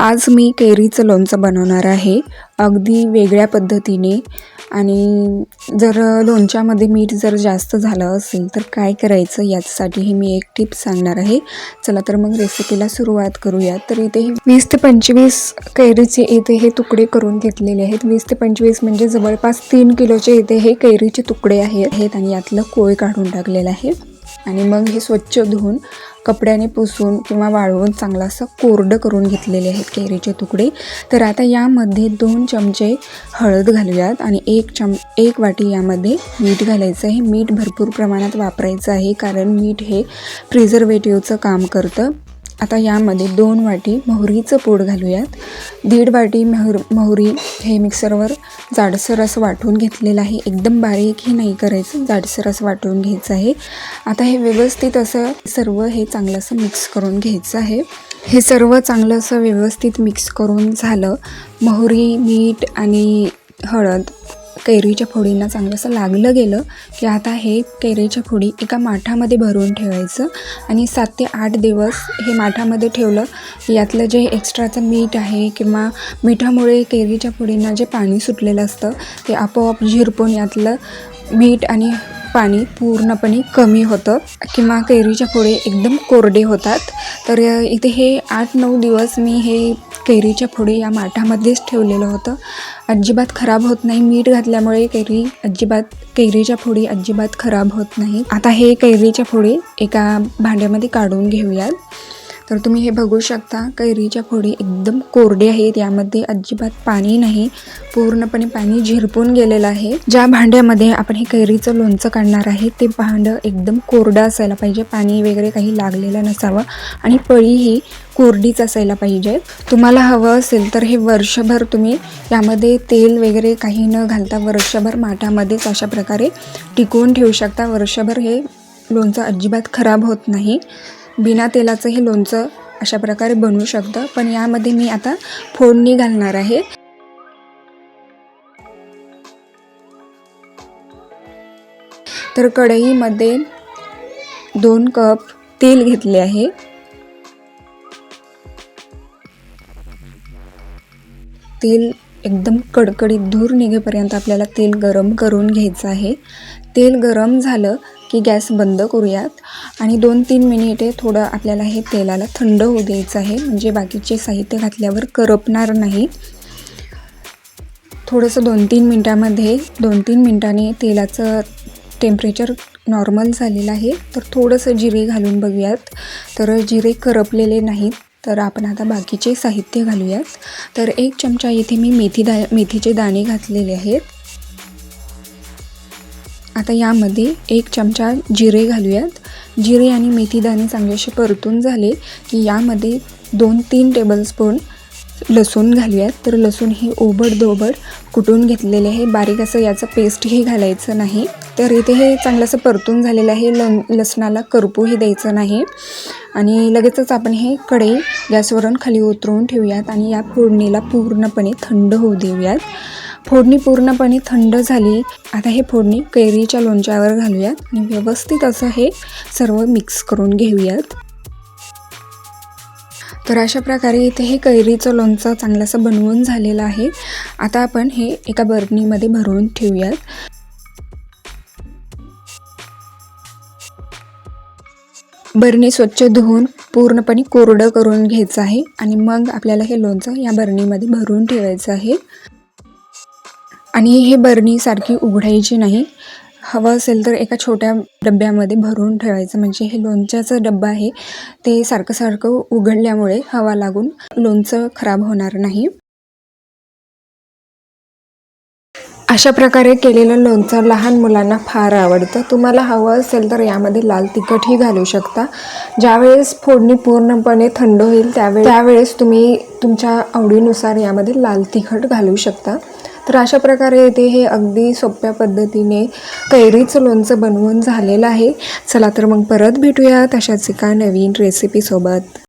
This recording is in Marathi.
आज मी कैरीचं लोणचं बनवणार आहे. अगदी वेगळ्या पद्धतीने. आणि जर लोणच्यामध्ये मीठ जर जास्त झालं असेल तर काय करायचं याच्यासाठीही मी एक टिप सांगणार आहे. चला तर मग रेसिपीला सुरुवात करूया तर इथे हे वीस ते पंचवीस कैरीचे इथे हे तुकडे करून घेतलेले आहेत. वीस ते पंचवीस म्हणजे जवळपास तीन किलोचे इथे हे कैरीचे तुकडे आहेत आणि यातलं कोय काढून टाकलेलं आहे. आणि मग हे स्वच्छ धुवून कपड्याने पुसून किंवा वाळवून चांगलं असं कोरडं करून घेतलेले आहेत कैरीचे तुकडे. तर आता यामध्ये दोन चमचे हळद घालूयात आणि एक चम एक वाटी यामध्ये मीठ घालायचं आहे. मीठ भरपूर प्रमाणात वापरायचं आहे कारण मीठ हे प्रिझर्वेटिव्हचं काम करतं. आता यामध्ये दोन वाटी मोहरीचं पूड घालूयात. दीड वाटी मोहर मोहरी हे मिक्सरवर जाडसर असं वाटून घेतलेलं आहे. एकदम बारीकही नाही करायचं जाडसर असं वाटून घ्यायचं आहे. आता हे व्यवस्थित असं सर्व हे चांगलं असं मिक्स करून घ्यायचं आहे. हे सर्व चांगलं असं व्यवस्थित मिक्स करून झालं. मोहरी मीठ आणि हळद कैरीच्या फोडींना चांगलं असं लागलं गेलं की आता हे कैरीच्या फोडी एका माठामध्ये भरून ठेवायचं आणि सात ते आठ दिवस हे माठामध्ये ठेवलं. यातलं जे एक्स्ट्राचं मीठ आहे किंवा मिठामुळे कैरीच्या फोडींना जे पाणी सुटलेलं असतं ते आपोआप झिरपून यातलं मीठ आणि पाणी पूर्णपणे कमी होतं किंवा कैरीच्या फोडी एकदम कोरडे होतात. तर इथे हे आठ नऊ दिवस मी हे कैरीच्या फोडी या माठामध्येच ठेवलेलं होतं. अजिबात खराब होत नाही. मीठ घातल्यामुळे कैरी अजिबात कैरीच्या फोडी अजिबात खराब होत नाही आता हे कैरीच्या फोडी एका भांड्यामध्ये काढून घेऊयात. तर तुम्ही हे बघू शकता कैरीच्या फोडी एकदम कोरडे आहेत. यामध्ये अजिबात पाणी नाही. पूर्णपणे पाणी झिरपून गेलेलं आहे. ज्या भांड्यामध्ये आपण हे कैरीचं लोणचं काढणार आहे ते भांडं एकदम कोरडं असायला पाहिजे. पाणी वगैरे काही लागलेलं नसावं. आणि पळी ही कोरडीच असायला पाहिजे. तुम्हाला हवं असेल तर हे वर्षभर तुम्ही यामध्ये तेल वगैरे काही न घालता वर्षभर माठामध्येच अशा प्रकारे टिकवून ठेवू शकता. वर्षभर हे लोणचं अजिबात खराब होत नाही. बिना तेलाचं हे लोणचं अशा प्रकारे बनवू शकतं. पण यामध्ये मी आता फोडणी घालणार आहे. तर कढईमध्ये दोन कप तेल घेतले आहे. तेल एकदम कडकडीत धूर निघेपर्यंत आपल्याला तेल गरम करून घ्यायचं आहे. तेल गरम झालं की गॅस बंद करूयात आणि दोन तीन मिनिटे थोडं आपल्याला हे तेलाला थंड होऊ द्यायचं आहे. म्हणजे बाकीचे साहित्य घातल्यावर करपणार नाही. थोडंसं दोन तीन मिनटामध्ये दोन तीन मिनटांनी तेलाचं टेम्परेचर नॉर्मल झालेलं आहे. तर थोडंसं जिरे घालून बघूयात. तर जिरे करपलेले नाहीत. तर आपण आता बाकीचे साहित्य घालूयात. तर एक चमचा इथे मी मेथी दा मेथीचे दाणे घातलेले आहेत. आता यामध्ये एक चमचा जिरे घालूयात. जिरे आणि मेथी दाणे चांगले असे परतून झाले की यामध्ये दोन तीन टेबलस्पून लसूण घालूयात. तर लसूण हे ओबड दोबड कुटून घेतलेले आहे. बारीक असं याचं पेस्टही घालायचं नाही. तर इथे हे चांगलं असं परतून झालेलं आहे. ल लसणाला करपूही द्यायचं नाही. आणि लगेचच आपण हे कढई गॅसवरून खाली उतरवून ठेवूयात आणि या फोडणीला पूर्णपणे थंड होऊ देऊयात. फोडणी पूर्णपणे थंड झाली. आता हे फोडणी कैरीच्या लोणच्यावर घालूयात आणि व्यवस्थित असं हे सर्व मिक्स करून घेऊयात. तर अशा प्रकारे इथे हे कैरीचं लोणचं चांगलंसं बनवून झालेलं आहे. आता आपण हे एका बरणीमध्ये भरून ठेवूयात. बरणी स्वच्छ धुवून पूर्णपणे कोरडं करून घ्यायचं आहे आणि मग आपल्याला हे लोणचं या बरणीमध्ये भरून ठेवायचं आहे. आणि हे बरणी सारखी उघडायची नाही. हवं असेल तर एका छोट्या डब्यामध्ये भरून ठेवायचं. म्हणजे हे लोणच्याचं डब्बा आहे. ते सारखं सारखं उघडल्यामुळे हवा लागून लोणचं खराब होणार नाही. अशा प्रकारे केलेलं लोणचं लहान मुलांना फार आवडतं. तुम्हाला हवं असेल तर यामध्ये लाल तिखटही घालू शकता. ज्यावेळेस फोडणी पूर्णपणे थंड होईल त्यावेळे त्यावेळेस तुम्ही तुमच्या आवडीनुसार यामध्ये लाल तिखट घालू शकता. तर अशा प्रकारे इथे हे अगदी सोप्या पद्धतीने कैरीचं लोणचं बनवून झालेलं आहे. चला तर मग परत भेटूया अशाच एका नवीन रेसिपीसोबत